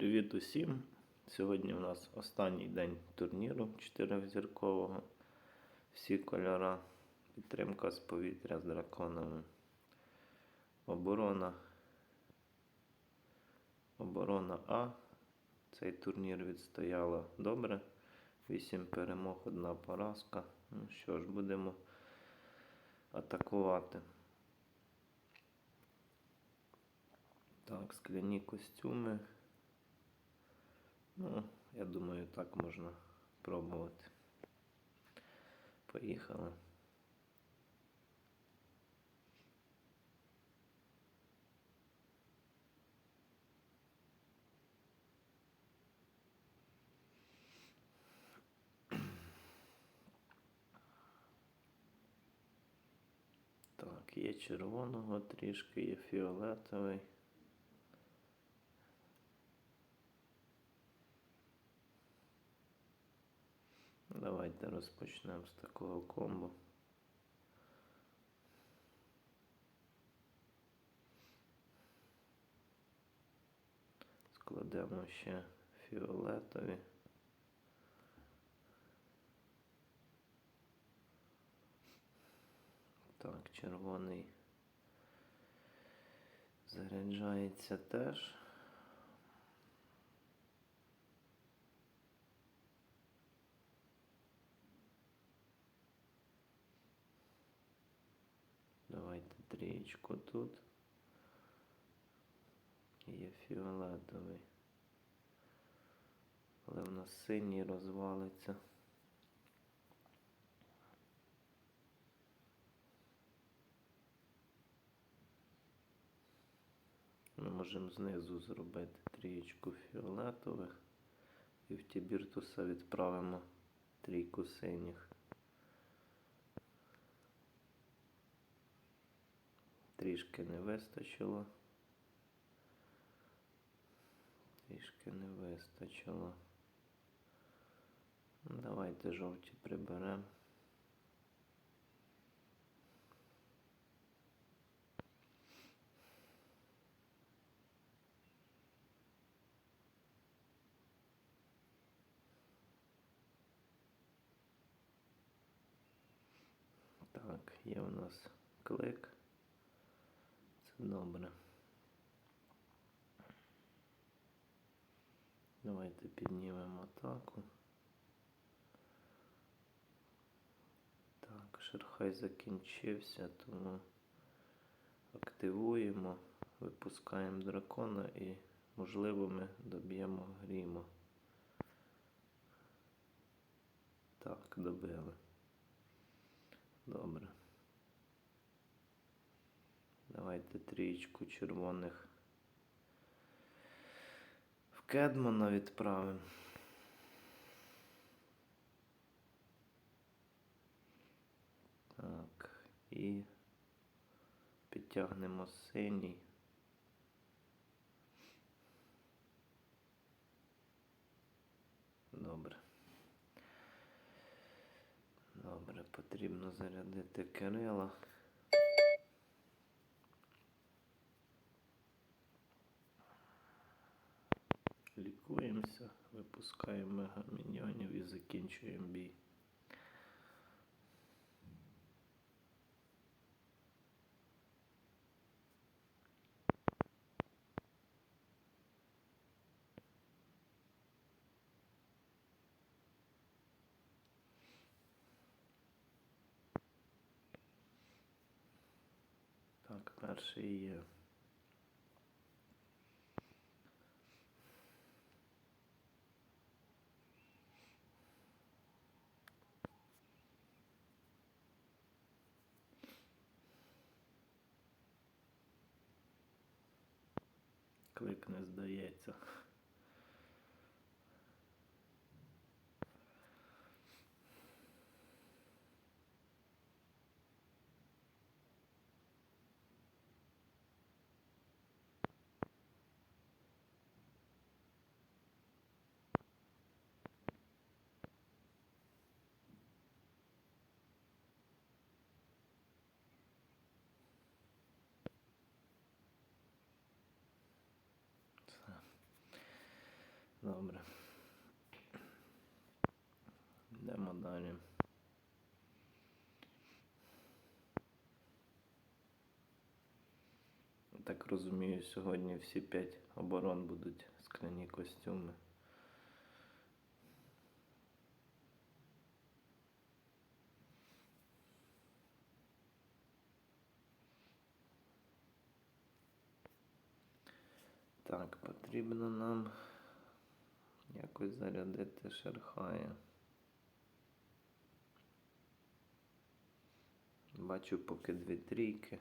Привіт усім! Сьогодні у нас останній день турніру чотирьохзіркового. Всі кольора. Підтримка з повітря з драконами. Оборона. Оборона А. Цей турнір відстояла добре. 8 перемог, одна поразка. Ну що ж, будемо атакувати. Так, скляні костюми. Ну, я думаю, так можна пробувати. Поїхали. Так, є червоного трішки, є фіолетовий. Давайте розпочнемо з такого комбо. Складемо ще фіолетові. Так, червоний заряджається теж. Трієчку тут. Є фіолетовий. Але в нас синій розвалиться. Ми можемо знизу зробити трієчку фіолетових і в Тібіртуса відправимо трійку синіх. Трішки не вистачило. Трішки не вистачило. Давайте жовті приберемо. Так, є у нас клик. Це добре. Давайте піднімемо атаку. Так, шерхай закінчився, тому активуємо, випускаємо дракона і, можливо, ми доб'ємо гріма. Так, добили. Добре. Давайте трієчку червоних в Кедмана відправимо. Так, і підтягнемо синій. Добре. Добре, потрібно зарядити Кирила. Лікуємося, випускаємо мегаміньйонів і закінчуємо бій. Так, перший є. Клик не здається. Добре. Йдемо далі. Так розумію, сьогодні всі п'ять оборон будуть скляні костюми. Так, потрібно якось зарядити шерхая. Бачу поки дві трійки.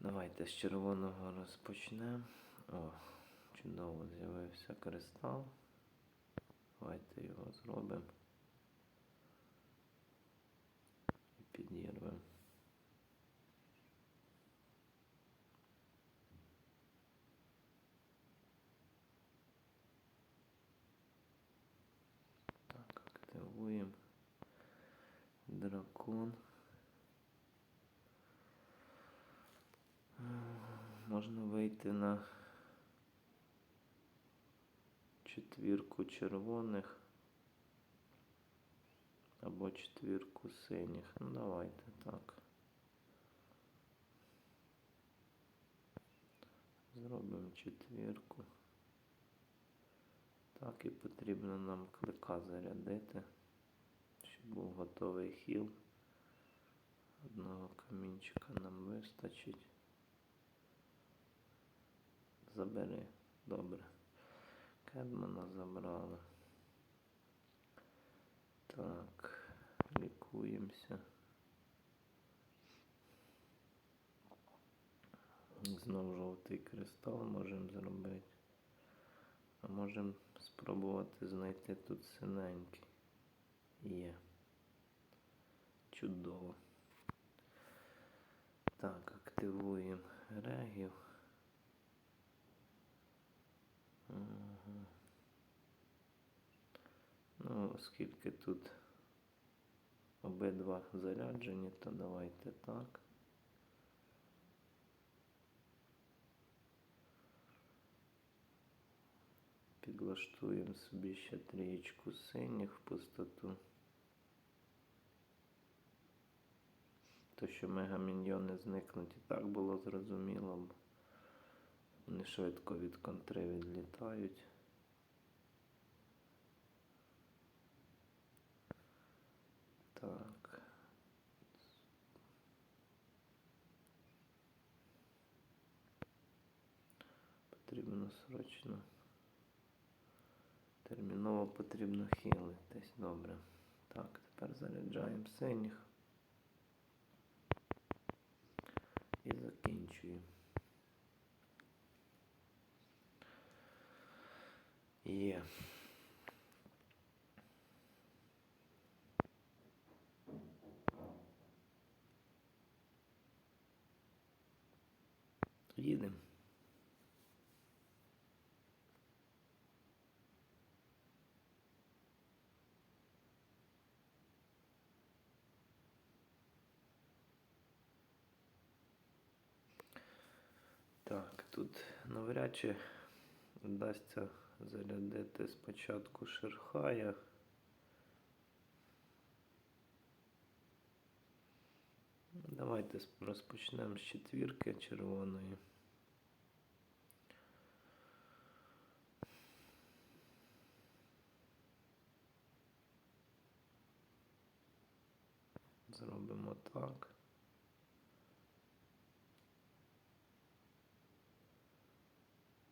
Давайте з червоного розпочнемо. О, чудово з'явився кристал. Давайте його зробимо. І підірвемо. Так, активуємо. Дракон. Е, Можна вийти на четвірку червоних або четвірку синіх. Ну давайте так. Зробимо четвірку. Так, і потрібно нам клика зарядити, щоб був готовий хіл. Одного камінчика нам вистачить. Забери. Добре. Кедмана забрали. Так, лікуємося. Знов жовтий кристал можемо зробити. А можемо спробувати знайти тут синенький. Є. Чудово. Так, активуємо регів. Ну, оскільки тут обидва заряджені, то давайте так. Підлаштуємо собі ще трієчку синіх в пустоту. То, що мегаміньйони зникнуть і так було зрозуміло. Вони швидко від контри відлітають. Так. Потрібно срочно. Терміново потрібно хілитись. Добре. Так, тепер заряджаємо синіх. І закінчуємо. Є. Їдемо. Так, тут навряд чи вдасться зарядити спочатку шерхая. Давайте розпочнемо з четвірки червоної. Зробимо так.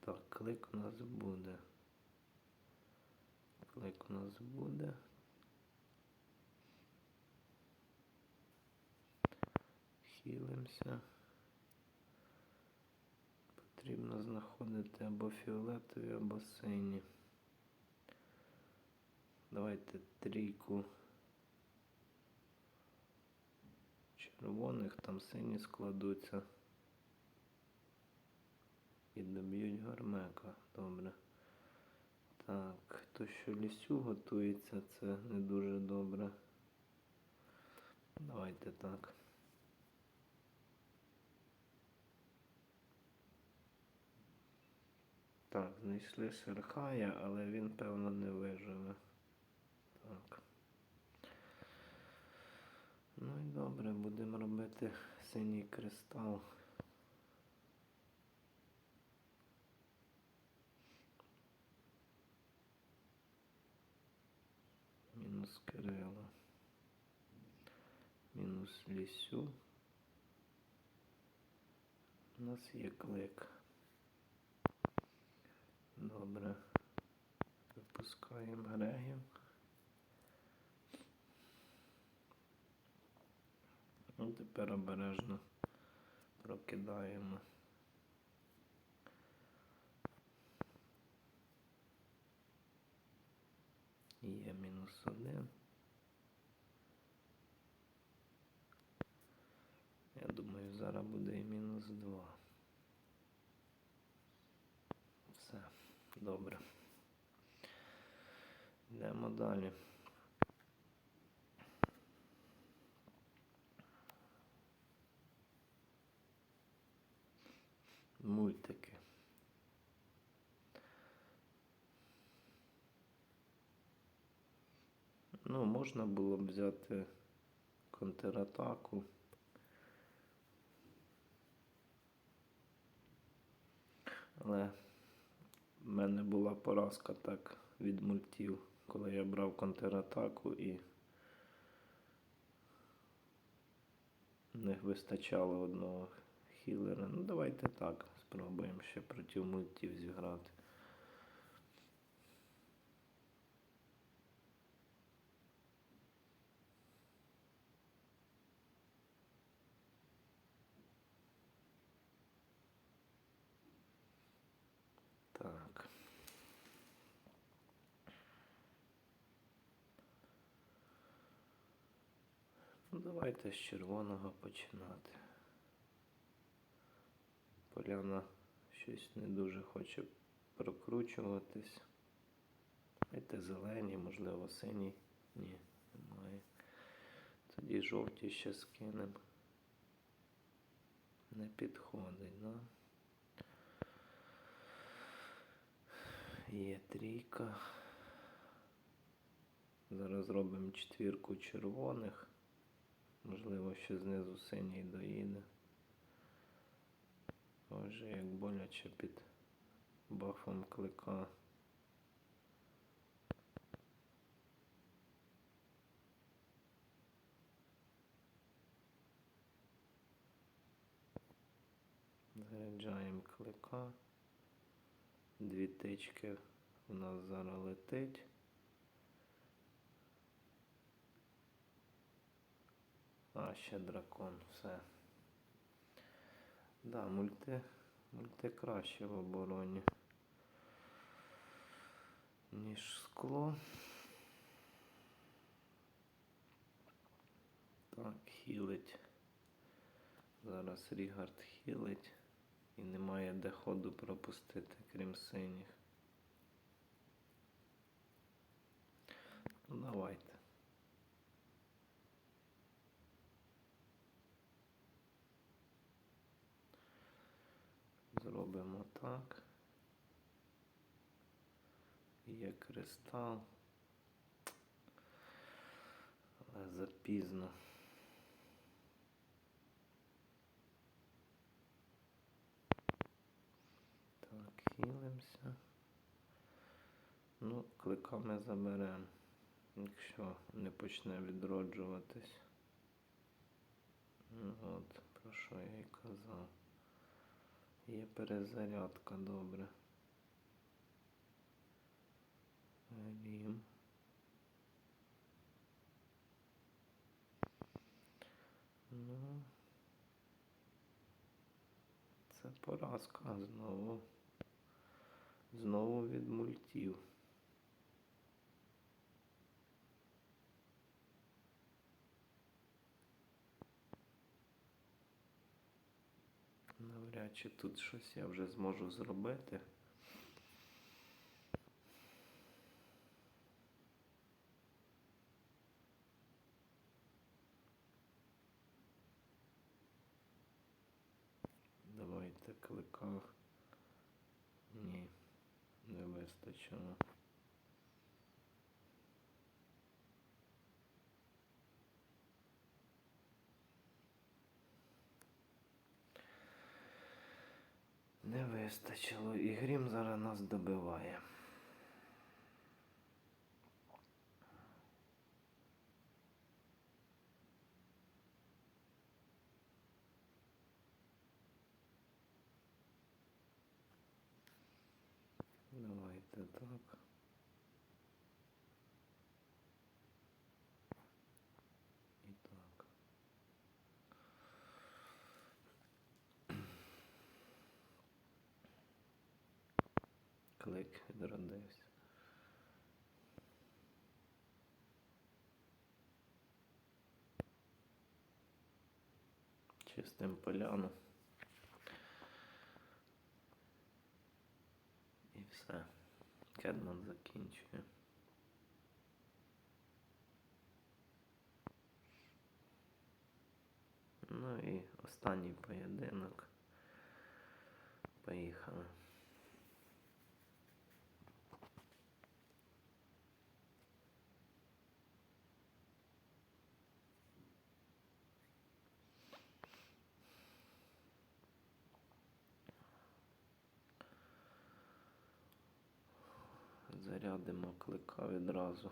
Так, клик у нас буде. Клик у нас буде. Хілимося. Потрібно знаходити або фіолетові, або сині. Давайте трійку червоних, там сині складуться. І доб'ють гармека. Добре. Так, то що лісю готується, це не дуже добре. Давайте так. Так, знайшли Шерхая, але він, певно, не виживе. Так. Ну і добре, будемо робити синій кристал. Мінус Кирило. Мінус Лісю. У нас є клик. Добре. Випускаємо грегів. Ну, тепер обережно прокидаємо. Є мінус один. Я думаю, зараз буде і мінус два. Все, добре. Йдемо далі. Мультики. Ну, можна було б взяти контратаку. Але в мене була поразка так від мультів, коли я брав контратаку і не вистачало одного хілера. Ну, давайте так, спробуємо ще проти мультів зіграти. Так. Давайте з червоного починати. Поляна щось не дуже хоче прокручуватись. Давайте зелені, можливо, синій. Ні, немає. Тоді жовті ще скинемо. Не підходить, да? Є трійка. Зараз зробимо четвірку червоних. Можливо, ще знизу синій доїде. Боже, як боляче під бафом клика. Заряджаємо клика. Дві тички у нас зараз летить. А, ще дракон, все. Да, мульти, мульти краще в обороні, ніж скло. Так, хілить. Зараз Рігард хілить. І немає де ходу пропустити, крім синіх. Ну, давайте. Зробимо так. Є кристал. Але запізно. Так, хілимося. Ну, кликами заберемо, якщо не почне відроджуватись. Ну, От, про що я і казав. Є перезарядка, добре. Рім. Ну, це поразка знову. Знову від мультів. Навряд чи тут щось я вже зможу зробити. Давайте клика. Ні. Не вистачило, і грім зараз нас добиває. Давайте так. І так. Клик відродився. Чистим поляну. І все. Кедман закінчує. Ну і останній поєдинок. Поїхали. Зарядимо відразу.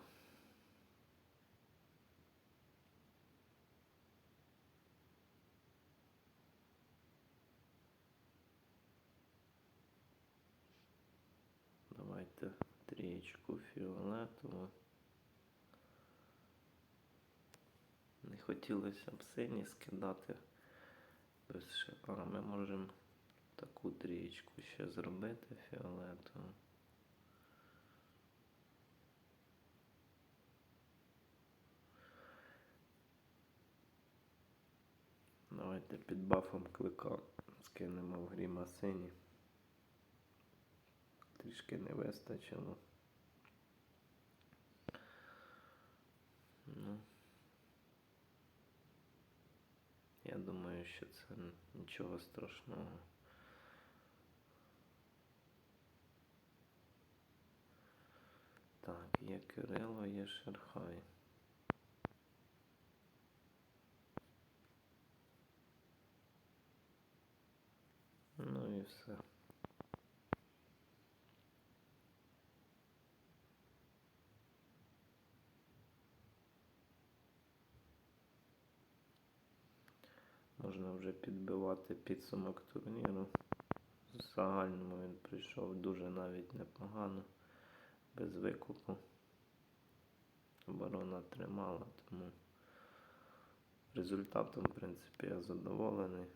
Давайте трієчку фіолетову. Не хотілося б сині скидати без. А ми можемо таку трієчку ще зробити фіолетову. Давайте під бафом клика скинемо в гріма сині. Трішки не вистачило. Ну, я думаю, що це нічого страшного. Так, є Кирило, є Шерхай. Ну і все. Можна вже підбивати підсумок турніру. В загальному він прийшов дуже навіть непогано, без викупу. Оборона тримала, тому результатом, в принципі, я задоволений.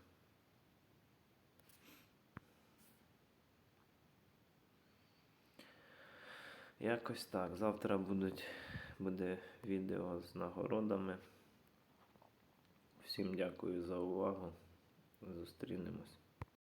Якось так. Завтра будуть, буде відео з нагородами. Всім дякую за увагу. Зустрінемось.